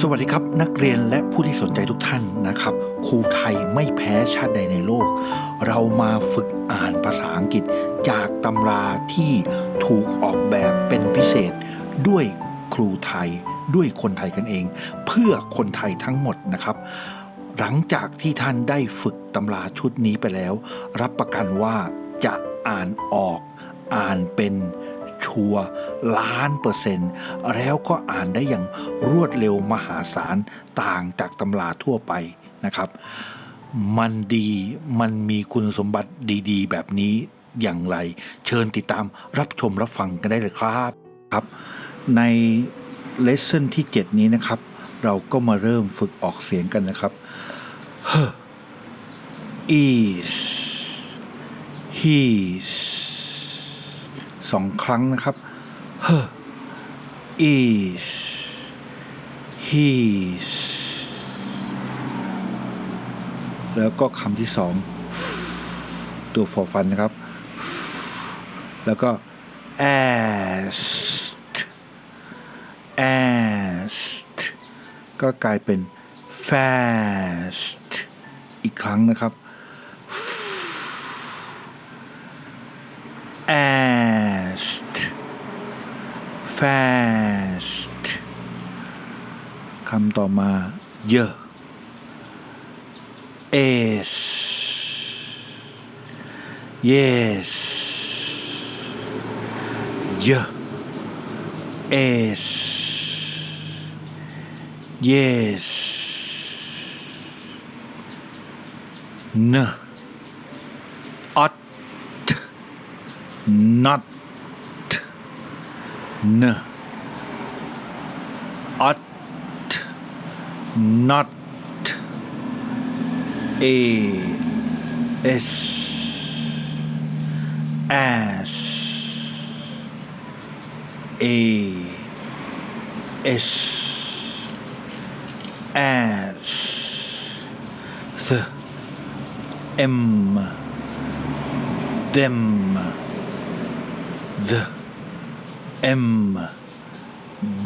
สวัสดีครับ นักเรียนและผู้ที่สนใจทุกท่านนะครับ ครูไทยไม่แพ้ชาติใดในโลก เรามาฝึกอ่านภาษาอังกฤษจากตำราที่ถูกออกแบบเป็นพิเศษ ด้วยครูไทยด้วยคนไทยกันเอง เพื่อคนไทยทั้งหมดนะครับ หลังจากที่ท่านได้ฝึกตำราชุดนี้ไปแล้ว รับประกันว่าจะอ่านออก อ่านเป็น ชัวล้านเปอร์เซ็นต์แล้วก็อ่านได้อย่างรวดเร็วมหาศาลต่างจากตำราทั่วไปนะครับ มันดีมันมีคุณสมบัติดีๆ แบบนี้อย่างไร เชิญติดตามรับชมรับฟังกันได้เลยครับครับ ในเลสเซ่นที่ 7 นี้นะครับ เราก็มาเริ่มฝึกออกเสียงกันนะครับ h is his สองครั้งนะครับ h is his แล้วก็คำที่สองตัวฟอฟันนะครับ แล้วก็ as as ก็กลายเป็น fast อีกครั้งนะครับ fast fast คำต่อมาเยอะ is yes เยอะ is yes n ought not n ought not a s as a s as the m them the m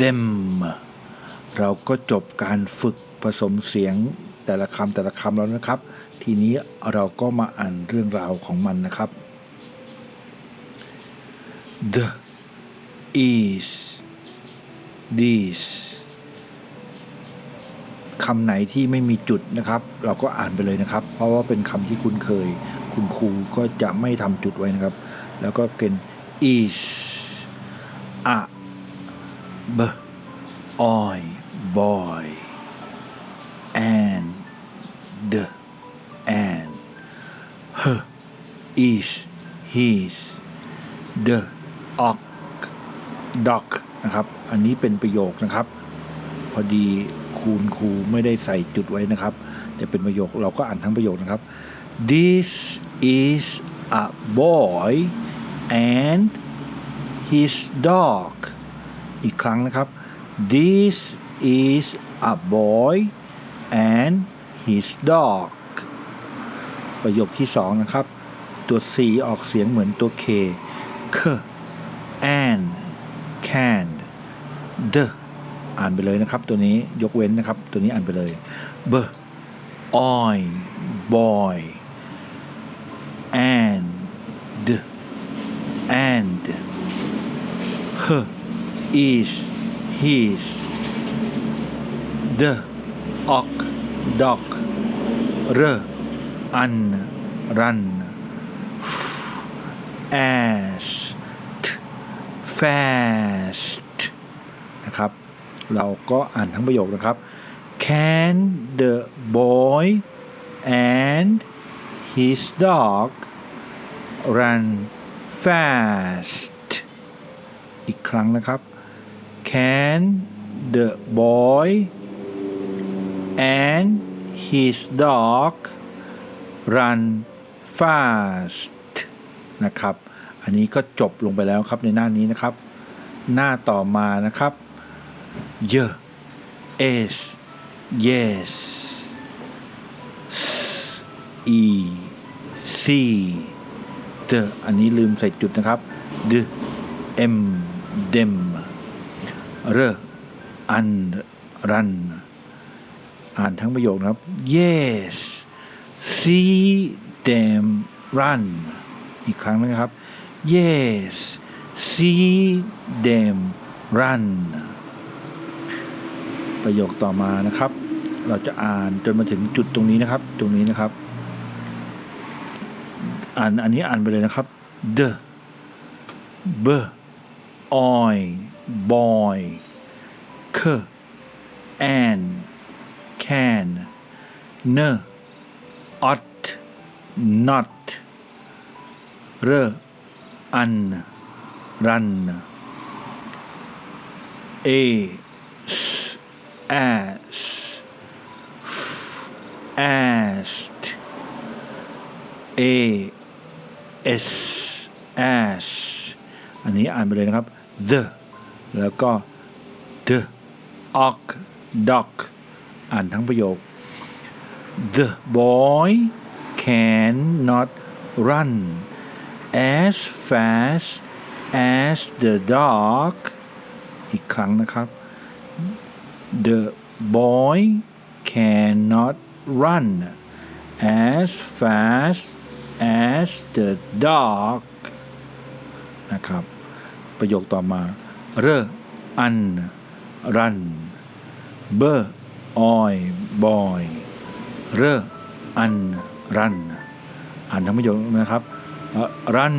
them เราก็จบการฝึกผสมเสียงแต่ละคำแต่ละคำแล้วนะครับ ทีนี้เราก็มาอ่านเรื่องราวของมันนะครับ the is this คำไหนที่ไม่มีจุดนะครับ เราก็อ่านไปเลยนะครับ เพราะว่าเป็นคำที่คุ้นเคย คุณครูก็จะไม่ทำจุดไว้นะครับ แล้วก็เป็น is a b oy boy and the and her is his the ok dog นะครับ อันนี้เป็นประโยคนะครับ พอดีคุณครูไม่ได้ใส่จุดไว้นะครับ จะเป็นประโยคเราก็อ่านทั้งประโยคนะครับ this is a boy and his dog อีกครั้งนะครับ this is a boy and his dog ประโยคที่สองนะครับ ตัว C ออกเสียงเหมือนตัว K k and can the อ่านไปเลยนะครับ ตัวนี้ยกเว้นนะครับ ตัวนี้อ่านไปเลย b oy boy and and her is his the ok dog r un run as fast นะครับ เราก็อ่านทั้งประโยคนะครับ Can the boy and his dog run fast อีกครั้งนะครับ Can the boy and his dog run fast นะครับ อันนี้ก็จบลงไปแล้วครับในหน้านี้นะครับ หน้าต่อมานะครับ yeah is yes e c the อันนี้ลืมใส่จุดนะครับ the m them r and run อ่านทั้งประโยคนะครับ yes see them run อีกครั้งนะครับ yes see them run ประโยคต่อมานะครับ เราจะอ่านจนมาถึงจุดตรงนี้นะครับ ตรงนี้นะครับ อ่านอันนี้อ่านไปเลยนะครับ the b oi boy k an can n ought not r un run a s as f asked a s as อันนี้อ่านไปเลยนะครับ the แล้วก็ the ok dog อ่านทั้งประโยค the boy cannot run as fast as the dog อีกครั้งนะครับ the boy cannot run as fast as the dog นะครับ ประโยคต่อมา เรออัน รัน เบอร์ออยบอย เรออัน รัน อ่านทั้งประโยคนะครับ รัน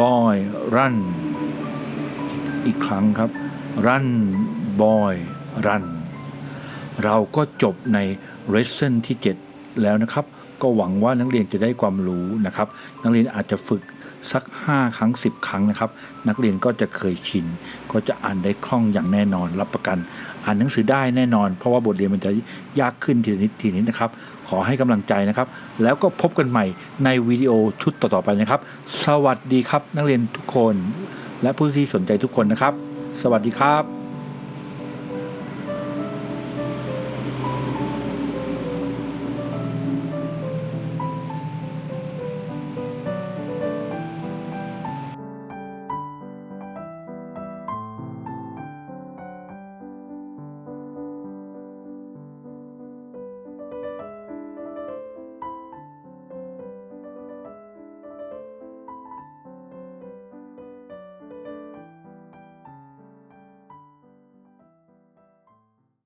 บอย รัน อีกครั้งครับ รัน บอย รัน เราก็จบใน lesson ที่ 7 แล้วนะครับ ก็หวังว่านักเรียนจะได้ความรู้นะครับ นักเรียนอาจจะฝึกสัก 5 ครั้ง 10 ครั้งนะครับ นักเรียนก็จะเคยชิน ก็จะอ่านได้คล่องอย่างแน่นอน รับประกัน อ่านหนังสือได้แน่นอน เพราะว่าบทเรียนมันจะยากขึ้นทีนิดทีนิดนะครับ ขอให้กำลังใจนะครับ แล้วก็พบกันใหม่ในวิดีโอชุดต่อๆไปนะครับ สวัสดีครับ นักเรียนทุกคน และผู้ที่สนใจทุกคนนะครับ สวัสดีครับ